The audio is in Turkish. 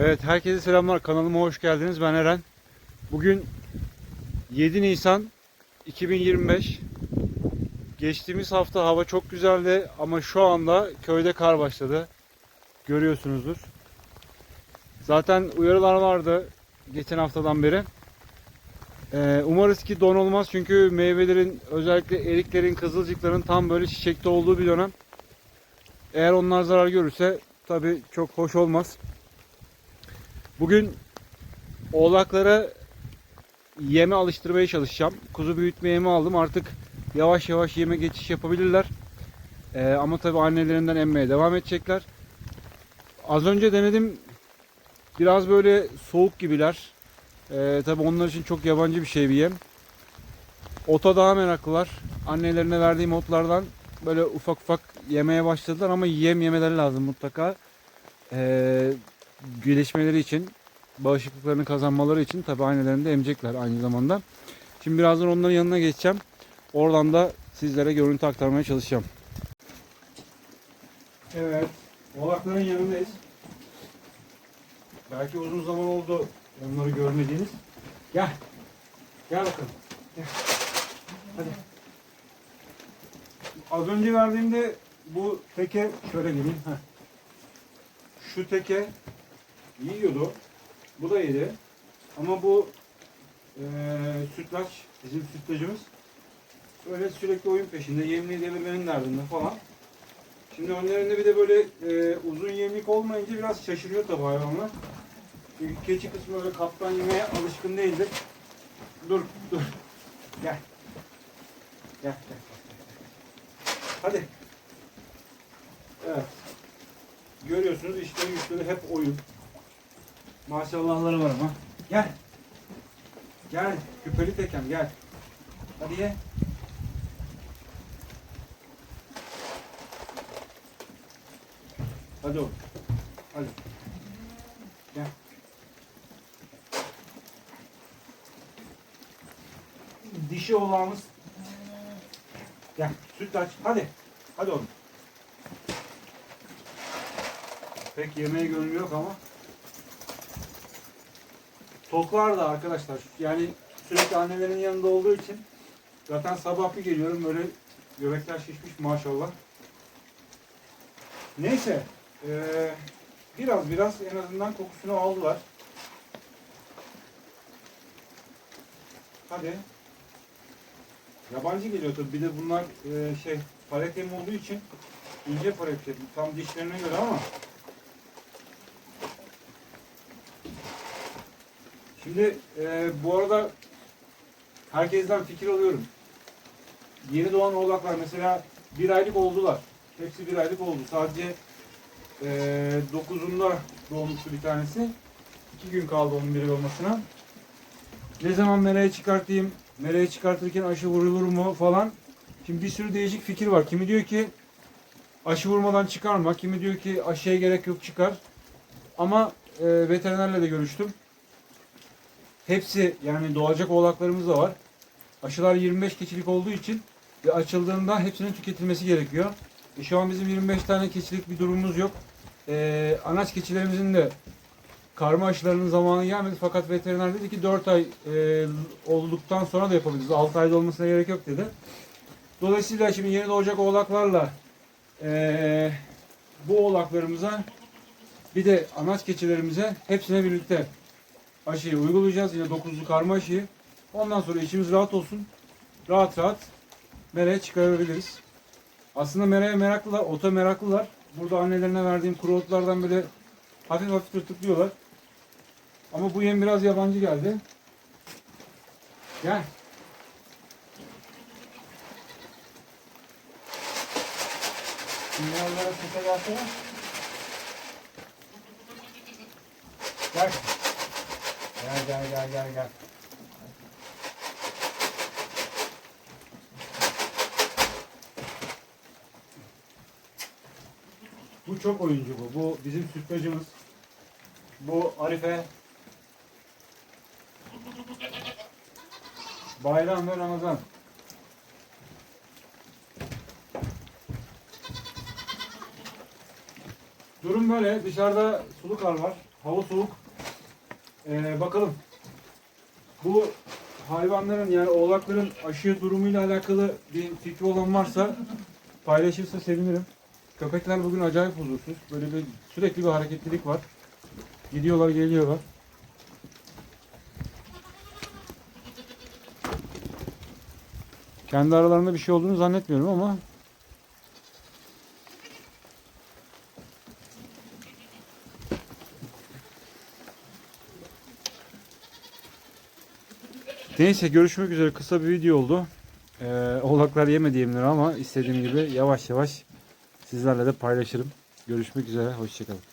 Evet herkese selamlar kanalıma hoş geldiniz ben Eren. Bugün 7 Nisan 2025. Geçtiğimiz hafta hava çok güzeldi ama şu anda köyde kar başladı. Görüyorsunuzdur. Zaten uyarılar vardı geçen haftadan beri. Ee, umarız ki don olmaz çünkü meyvelerin özellikle eriklerin, kızılcıkların tam böyle çiçekte olduğu bir dönem. Eğer onlar zarar görürse tabi çok hoş olmaz. Bugün oğlaklara yeme alıştırmaya çalışacağım. Kuzu büyütme yemi aldım. Artık yavaş yavaş yeme geçiş yapabilirler. Ee, ama tabi annelerinden emmeye devam edecekler. Az önce denedim. Biraz böyle soğuk gibiler. Ee, tabi onlar için çok yabancı bir şey bir yem. Ota daha meraklılar. Annelerine verdiğim otlardan böyle ufak ufak yemeye başladılar ama yem yemeleri lazım mutlaka. Ee, gelişmeleri için, bağışıklıklarını kazanmaları için tabi annelerinde emecekler aynı zamanda. Şimdi birazdan onların yanına geçeceğim. Oradan da sizlere görüntü aktarmaya çalışacağım. Evet, oğlakların yanındayız. Belki uzun zaman oldu onları görmediğiniz. Gel, gel bakalım. Gel. Hadi. Az önce verdiğimde bu teke şöyle geleyim. Heh. Şu teke yiyordu. Bu da yedi. Ama bu eee sütlaç, bizim sütlacımız öyle sürekli oyun peşinde. Yemliği devirmenin derdinde falan. Şimdi önlerinde bir de böyle eee, uzun yemlik olmayınca biraz şaşırıyor tabii hayvanlar. Çünkü keçi kısmı öyle kaptan yemeye alışkın değildir. Dur, dur. Gel. Gel, gel. Hadi. Evet. Görüyorsunuz işte güçleri hep oyun. Maşallahları var ama. Gel. Gel. Küpeli tekem gel. Hadi ye. Hadi oğlum. Hadi. Gel. Dişi oğlağımız. Gel. Süt aç. Hadi. Hadi oğlum. Pek yemeğe gönlü yok ama. Toklar da arkadaşlar yani sürekli annelerin yanında olduğu için zaten sabah bir geliyorum böyle göbekler şişmiş maşallah. Neyse eee, biraz biraz en azından kokusunu aldılar. Hadi. Yabancı geliyor tabii. Bir de bunlar eee, şey palet yemi olduğu için ince palet. Tam dişlerine göre ama Şimdi e, bu arada herkesten fikir alıyorum. Yeni doğan oğlaklar mesela bir aylık oldular. Hepsi bir aylık oldu. Sadece e, 9'unda doğmuştu bir tanesi. İki gün kaldı onun bir olmasına. Ne zaman mereye çıkartayım, mereye çıkartırken aşı vurulur mu falan. Şimdi bir sürü değişik fikir var. Kimi diyor ki aşı vurmadan çıkarma, kimi diyor ki aşıya gerek yok çıkar. Ama e, veterinerle de görüştüm. Hepsi yani doğacak oğlaklarımız da var. Aşılar 25 keçilik olduğu için ve açıldığında hepsinin tüketilmesi gerekiyor. E şu an bizim 25 tane keçilik bir durumumuz yok. E, anaç keçilerimizin de karma aşılarının zamanı gelmedi fakat veteriner dedi ki 4 ay e, olduktan sonra da yapabiliriz. 6 ayda olmasına gerek yok dedi. Dolayısıyla şimdi yeni doğacak oğlaklarla e, bu oğlaklarımıza bir de anaç keçilerimize hepsine birlikte aşıyı uygulayacağız. Yine 9'lu karma aşıyı. Ondan sonra içimiz rahat olsun. Rahat rahat mereye çıkarabiliriz. Aslında mereye meraklılar, ota meraklılar. Burada annelerine verdiğim kuru otlardan böyle hafif hafif tırtıklıyorlar. Ama bu yem biraz yabancı geldi. Gel. Sinyallara sese gelsene. Gel. Gel gel gel gel gel. Bu çok oyuncu bu. Bu bizim sütlacımız. Bu Arife. Bayram ve Ramazan. Durum böyle. Dışarıda sulu kar var. hava soğuk. Ee, bakalım. Bu hayvanların yani oğlakların aşı durumuyla alakalı bir fikri olan varsa paylaşırsa sevinirim. Köpekler bugün acayip huzursuz. Böyle bir sürekli bir hareketlilik var. Gidiyorlar geliyorlar. Kendi aralarında bir şey olduğunu zannetmiyorum ama Neyse görüşmek üzere kısa bir video oldu. Ee, oğlaklar yemedi yemleri ama istediğim gibi yavaş yavaş sizlerle de paylaşırım. Görüşmek üzere hoşçakalın.